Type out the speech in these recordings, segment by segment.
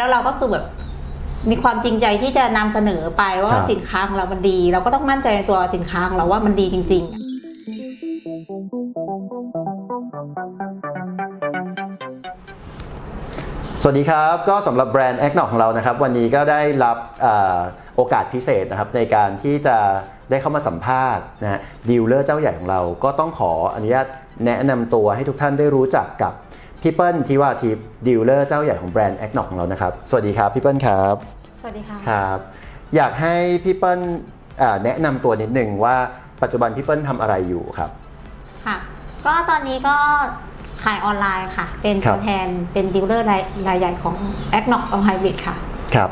แล้วเราก็คือแบบมีความจริงใจที่จะนำเสนอไปว่าครับสินค้าของเรามันดี เราก็ต้องมั่นใจในตัวสินค้าของเราว่ามันดีจริง ๆ สวัสดีครับก็สำหรับแบรนด์แอคหนของเรานะครับ วันนี้ก็ได้รับเอ่อโอกาสพิเศษนะครับในการที่จะได้เข้ามาสัมภาษณ์นะฮะดีลเลอร์เจ้าใหญ่ของเราก็ต้องขออนุญาตแนะนำตัวให้ทุกท่านได้รู้จักกับ พี่เปิ้ลทิวาทิพย์ดีลเลอร์เจ้าใหญ่ของแบรนด์แอคหนของเรานะครับ สวัสดีครับพี่เปิ้ลครับสวัสดีค่ะครับ อยากให้พี่เปิ้ลเอ่อแนะนำตัวนิดนึงว่าปัจจุบันพี่เปิ้ลทำอะไรอยู่ครับค่ะ ก็ตอนนี้ก็ขายออนไลน์ค่ะ เป็นครัตับวแทนเป็นดีลเลอร์รายรายใหญ่ของ a c n o c on Hybrid ค่ะครับ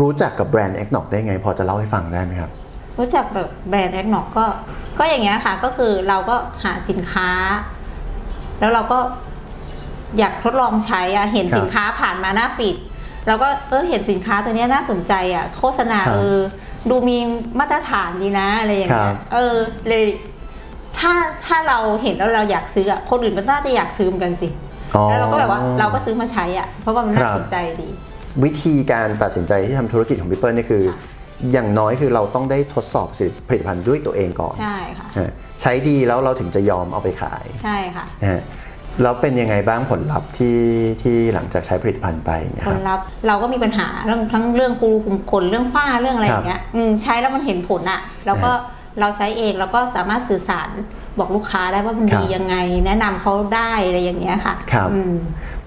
รู้จักกับแบรนด์แอคหนได้ไง พอจะเล่าให้ฟังได้ไหมครับรู้จักแบบแบรนด์ a c n o c ก็ก็อย่างเงี้ยค่ะ ก็คือเราก็หาสินค้า แล้วเราก็ อยากทดลองใช้อะเห็นครับสินค้าผ่านมาหน้าฟีดเราก็เออเห็นสินค้าตัวเนี้ยน่าสนใจอะโฆษณาครับเออดูมีมาตรฐานดีนะอะไรอย่างเงี้ครัยบเออเลยถ้าถ้าเราเห็นแล้วเราอยากซื้ออะคนอื่นก็น่าจะอยากซื้อเหมือนกันสิอ๋อแล้วเราก็แบบว่าเราก็ซื้อมาใช้อะเพราะว่ามันน่าครับสนใจดี วิธีการตัดสินใจที่ทำธุรกิจของพี่เปิ้ลนี่คือ อย่างน้อยคือเราต้องได้ทดสอบผลิตภัณฑ์ด้วยตัวเองก่อนใช่ค่ะฮะใช้ดีแล้วเราถึงจะยอมเอาไปขายใช่ค่ะนะฮะ แล้วเป็นยังไงบ้างผลลัพธ์ที่ที่หลังจากใช้ผลิตภัณฑ์ไปเนะผคลรับลัพธ์เราก็มีปัญหาเรื่องทั้งเรื่องคูรูคุมขนเรื่องฝ้าเรื่องอะไรอย่างเงี้ยอืมใช้แล้วมันเห็นผลอะแล้วก็เราใช้เองแล้วก็สามารถสื่อสารบอกลูกค้าได้ว่ามันครับดียังไง แนะนำเขาได้อะไรอย่างเงี้ยค่ะครับ อืม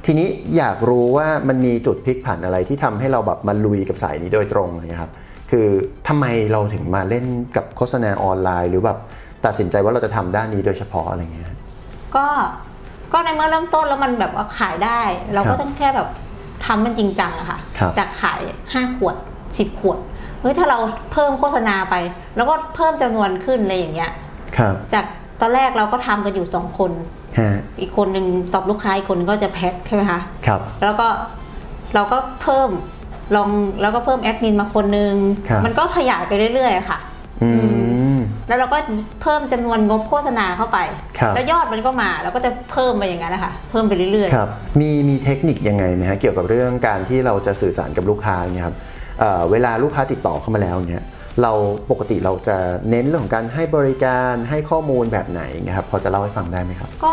ทีนี้อยากรู้ว่ามันมีจุดพลิกผันอะไรที่ทำให้เราแบบมาลุยกับสายนี้โดยตรงนะครับ คือทำไมเราถึงมาเล่นกับโฆษณาออนไลน์ หรือแบบตัดสินใจว่าเราจะทำด้านนี้โดยเฉพาะอะไรเงี้ย ก็ ก็ในเมื่อเริ่มต้นแล้วมันแบบว่าขายได้ เราครัก็บต้องแค่แบบทำมันจริงจังอะค่ะครับจากขายห้าขวดสิบขวดเฮ้ยถ้าเราเพิ่มโฆษณาไป แล้วก็เพิ่มจำนวนขึ้นอะไรอย่างเงี้ยครับ จากตอนแรกเราก็ทำกันอยู่สองคนฮะอีกคนหนึ่งตอบลูกค้าอีกคนก็จะแพ็คใช่ไหมคะครับ แล้วก็เราก็เพิ่มลองแล้วก็เพิ่มแอดมินมาคนนึงครับมันก็ขยายไปเรื่อยๆค่ะ อืม แล้วเราก็เพิ่มจำนวนงบโฆษณาเข้าไปครับแล้วยอดมันก็มาเราก็จะเพิ่มไปอย่างนั้นนะคะเพิ่มไปเรื่อยครับมีมีเทคนิคยังไงไหมฮะเกี่ยวกับเรื่องการที่เราจะสื่อสารกับลูกค้าเนี่ยครับเอ่อเวลาลูกค้าติดต่อเข้ามาแล้วเนี่ยเราปกติเราจะเน้นเรื่องของการให้บริการให้ข้อมูลแบบไหนเงี้ยครับพอจะเล่าให้ฟังได้ไหมครับๆก็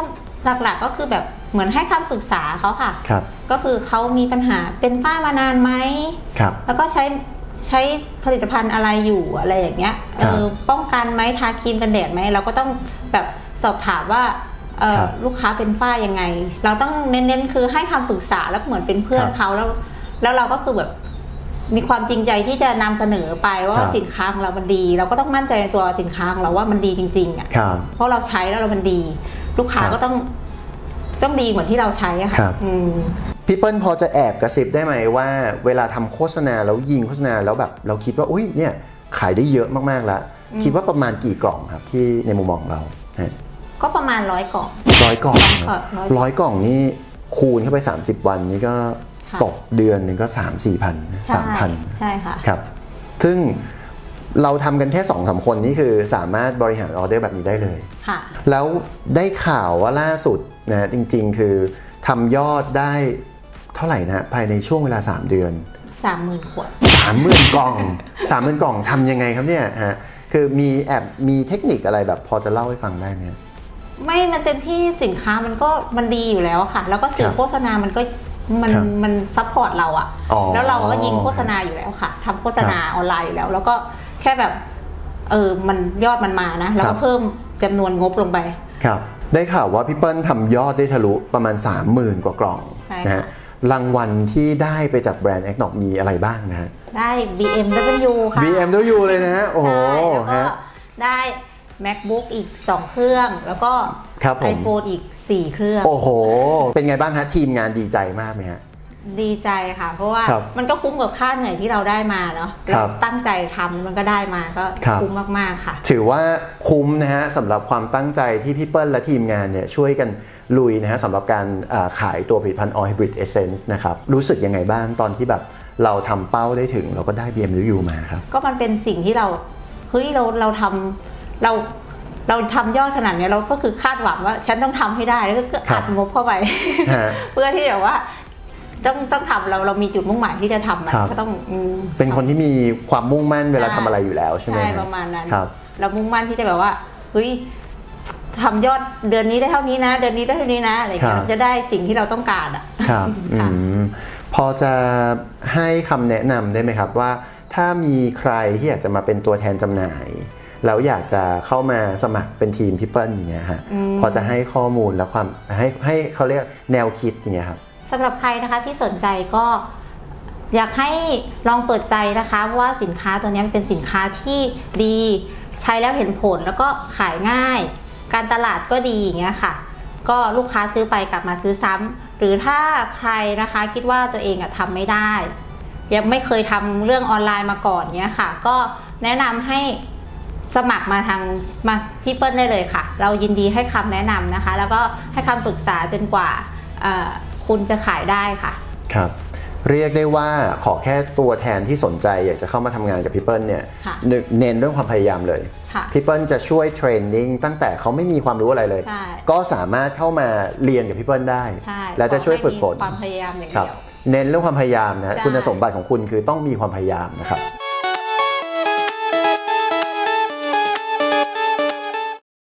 หลักๆก็คือแบบเหมือนให้คำปรึกษาเขาค่ะครับก็คือเขามีปัญหาเป็นฝ้ามานานไหมครับแล้วก็ใช้ใช้ผลิตภัณฑ์อะไรอยู่อะไรอย่างเงี้ยครัเอบอป้องกันไหมทาครีมกันแดดไหมเราก็ต้องแบบสอบถามว่าเออครับลูกค้าเป็นฝ้ายังไง เราต้องเน้นๆคือให้คำปรึกษาแล้วเหมือนเป็นเพื่อนครับเขาแล้ว แล้วเราก็คือแบบมีความจริงใจที่จะนำเสนอไปว่าครับสินค้าของเรามันดี เราก็ต้องมั่นใจในตัวสินค้าของเราว่ามันดีจริงๆอะครับเพราะเราใช้แล้วเรามันดี ลูกค้าครับก็ต้องต้องดีเหมือนที่เราใช้อะครัค่ะบอืม พี่เปิ้ลพอจะแอบกระซิบได้ไหมว่า เวลาทำโฆษณาแล้วยิงโฆษณาแล้วแบบเราคิดว่าอุ้ยเนี่ยขายได้เยอะมากๆแล้ว คิดว่าประมาณกี่กล่องครับที่ในมุมมองของเราฮะก็ประมาณร้อยกล่องร้อยกล่องเออร้อยร้อยกล่องนี่คูณเข้าไป 30 วันนี่ก็ค่ะตกเดือนหนึ่งก็3 4พันใช่สามพันใช่ค่ะครับ ซึ่งเราทำกันแค่2อสาคนนี่คือสามารถบริหารออเดอร์แบบนี้ได้เลยค่ะแล้วได้ข่าวว่าล่าสุดนะจริง ๆ คือทำยอดได้ เท่าไหร่นะภายในช่วงเวลา 3 เดือนสามหมื่นขวด 30,000กล่อง 30,000กล่องทำยังไงครับเนี่ยฮะคือมีแอบมีเทคนิคอะไรแบบพอจะเล่าให้ฟังได้ไหมไม่มันเต็มที่สินค้ามันก็มันดีอยู่แล้วค่ะ แล้วก็สื่คอรับโฆษณามันก็มันครับมันซัพพอร์ตเราอะอ๋อแล้วเราก็ยิงโฆษณาอยู่แล้วค่ะทำโฆษณาออนไลน์อยู่แล้ว แล้วก็แค่แบบเออมันยอดมันมานะ แล้วครัก็บเพิ่มจำนวนงบลงไป ครับ ได้ข่าวว่าพี่เปิ้ลทำยอดได้ทะลุประมาณ 30,000 กว่ากล่องใช่ค่ะนะฮะ รางวัลที่ได้ไปจากแบรนด์แอคนอกมีอะไรบ้างนะฮะ ได้ BMW ค่ะ BMW เลยนะฮะ โอ้โหใช่แล้วก็ฮะ ได้ MacBook อีก 2 เครื่อง แล้วก็ ครับผม iPhone อีก 4 เครื่อง โอ้โห เป็นไงบ้างฮะ ทีมงานดีใจมากไหมฮะ ดีใจค่ะ เพราะว่าครับมันก็คุ้มกับค่าเหนื่อยที่เราได้มาเนาะครัเราบตั้งใจทำมันก็ได้มาก็ครับคุ้มมากๆค่ะ ถือว่าคุ้มนะฮะสำหรับความตั้งใจที่พี่เปิ้ลและทีมงานเนี่ยช่วยกันลุยนะฮะสำหรับการอ่าขายตัวผลิตภัณฑ์ All Hybrid Essence นะครับรู้สึกยังไงบ้างตอนที่แบบเราทำเป้าได้ถึง เราก็ได้ BMW มาครับ ก็มันเป็นสิ่งที่เราเฮ้ยเราเราทำเราเราทำยอดขนาดเนี้ยเราก็คือคาดหวังว่า ฉันต้องทำให้ได้แล้วก็ครัอับดงบเข้าไป ฮะ เพื่อที่แบบว่า ต้องต้องทำเราเรามีจุดมุ่งหมายที่จะทำมันครับ ก็ต้องอืมเป็นคนที่มีความมุ่งมั่นเวลาใช่ทำอะไรอยู่แล้วใช่ไหมใช่ฮประมาณนั้น ครับ เรามุ่งมั่นที่จะแบบว่าเฮ้ยทำยอดเดือนนี้ได้เท่านี้นะ เดือนนี้ได้เท่านี้นะอะไรอย่างเงี้ยครับเราจะได้สิ่งที่เราต้องการอะ ครับอืค่ะ มพอจะให้คำแนะนำได้ไหมครับว่า ถ้ามีใครที่อยากจะมาเป็นตัวแทนจำหน่าย แล้วอยากจะเข้ามาสมัครเป็นทีมพี่เปิ้ลอย่างเงี้ยฮะพอจะให้ข้อมูลและความให้ให้เขาเรียกแนวคิดอย่างเงี้ยครับ สำหรับใครนะคะที่สนใจก็อยากให้ลองเปิดใจนะคะเพราะว่าสินค้าตัวนี้มันเป็นสินค้าที่ดีใช้แล้วเห็นผลแล้วก็ขายง่าย การตลาดก็ดีอย่างเงี้ยค่ะ ก็ลูกค้าซื้อไปกลับมาซื้อซ้ำหรือถ้าใครนะคะคิดว่าตัวเองอะทำไม่ได้ ยังไม่เคยทำเรื่องออนไลน์มาก่อนเนี้ยค่ะ ก็แนะนำให้สมัครมาทางมาที่เปิ้ลได้เลยค่ะ เรายินดีให้คำแนะนำนะคะ แล้วก็ให้คำปรึกษาจนกว่า คุณจะขายได้ค่ะ ครับ เรียกได้ว่าขอแค่ตัวแทนที่สนใจอยากจะเข้ามาทำงานกับพี่เปิ้ลเนี่ยค่ะเน้นเน้นเรื่องความพยายามเลยค่ะพี่เปิ้ลจะช่วยเทรนนิ่งตั้งแต่เขาไม่มีความรู้อะไรเลย ใช่ ก็สามารถเข้ามาเรียนกับพี่เปิ้ลได้ ใช่และจะช่วยฝึกฝน ขอให้มีความพยายามอย่างครัเดีบยว เน้นเรื่องความพยายามนะใช่ คุณสมบัติของคุณคือต้องมีความพยายามนะครับ